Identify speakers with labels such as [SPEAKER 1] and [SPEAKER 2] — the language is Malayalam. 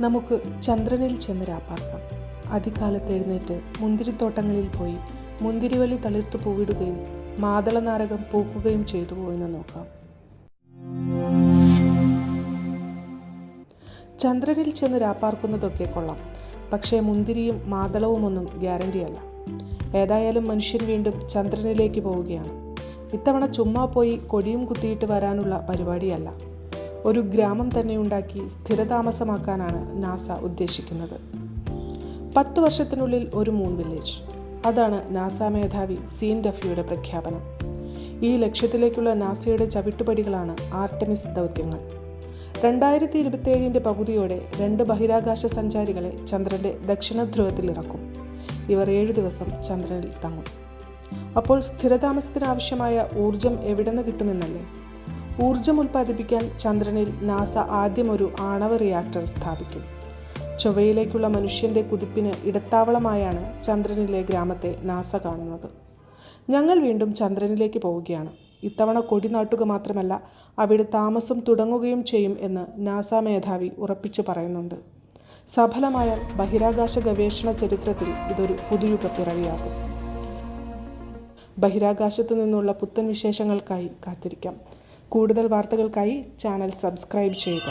[SPEAKER 1] നമുക്ക് ചന്ദ്രനിൽ ചെന്ന് രാപ്പാർക്കാം അതികാലത്ത് എഴുന്നേറ്റ് മുന്തിരിത്തോട്ടങ്ങളിൽ പോയി മുന്തിരിവള്ളി തളിർത്തു പൂവിടുകയും മാതളനാരകം പൂക്കുകയും ചെയ്തു പോയെന്ന് നോക്കാം. ചന്ദ്രനിൽ ചെന്ന് രാപ്പാർക്കുന്നതൊക്കെ കൊള്ളാം. പക്ഷേ മുന്തിരിയും മാതളവുമൊന്നും ഗ്യാരണ്ടിയല്ല ഏതായാലും മനുഷ്യൻ വീണ്ടും ചന്ദ്രനിലേക്ക് പോവുകയാണ്. ഇത്തവണ ചുമ്മാ പോയി കൊടിയും കുത്തിയിട്ട് വരാനുള്ള പരിപാടിയല്ല. ഒരു ഗ്രാമം തന്നെ ഉണ്ടാക്കി സ്ഥിരതാമസമാക്കാനാണ് നാസ ഉദ്ദേശിക്കുന്നത്. പത്ത് വർഷത്തിനുള്ളിൽ ഒരു മൂൺ വില്ലേജ്. അതാണ് നാസ മേധാവി സീൻ ഡഫിയുടെ പ്രഖ്യാപനം. ഈ ലക്ഷ്യത്തിലേക്കുള്ള നാസയുടെ ചവിട്ടുപടികളാണ് ആർട്ടമിസ് ദൗത്യങ്ങൾ. രണ്ടായിരത്തി ഇരുപത്തിയേഴിന്റെ പകുതിയോടെ രണ്ട് ബഹിരാകാശ സഞ്ചാരികളെ ചന്ദ്രന്റെ ദക്ഷിണ ധ്രുവത്തിൽ ഇറക്കും ഇവർ ഏഴു ദിവസം ചന്ദ്രനിൽ തങ്ങും. അപ്പോൾ സ്ഥിരതാമസത്തിനാവശ്യമായ ഊർജം എവിടെ നിന്ന് കിട്ടുമെന്നല്ലേ? ഊർജം ഉൽപ്പാദിപ്പിക്കാൻ ചന്ദ്രനിൽ നാസ ആദ്യം ഒരു ആണവ റിയാക്ടർ സ്ഥാപിക്കും. ചൊവ്വയിലേക്കുള്ള മനുഷ്യന്റെ കുതിപ്പിന് ഇടത്താവളമായാണ് ചന്ദ്രനിലെ ഗ്രാമത്തെ നാസ കാണുന്നത്. ഞങ്ങൾ വീണ്ടും ചന്ദ്രനിലേക്ക് പോവുകയാണ്. ഇത്തവണ കൊടി നാട്ടുക മാത്രമല്ല അവിടെ താമസം തുടങ്ങുകയും ചെയ്യും എന്ന് നാസ മേധാവി ഉറപ്പിച്ചു പറയുന്നുണ്ട്. സഫലമായ ബഹിരാകാശ ഗവേഷണ ചരിത്രത്തിൽ ഇതൊരു പുതുയുഗ പിറവിയാകും. ബഹിരാകാശത്തു നിന്നുള്ള പുത്തൻ വിശേഷങ്ങൾക്കായി കാത്തിരിക്കാം. കൂടുതൽ വാർത്തകൾക്കായി ചാനൽ സബ്സ്ക്രൈബ് ചെയ്യുക.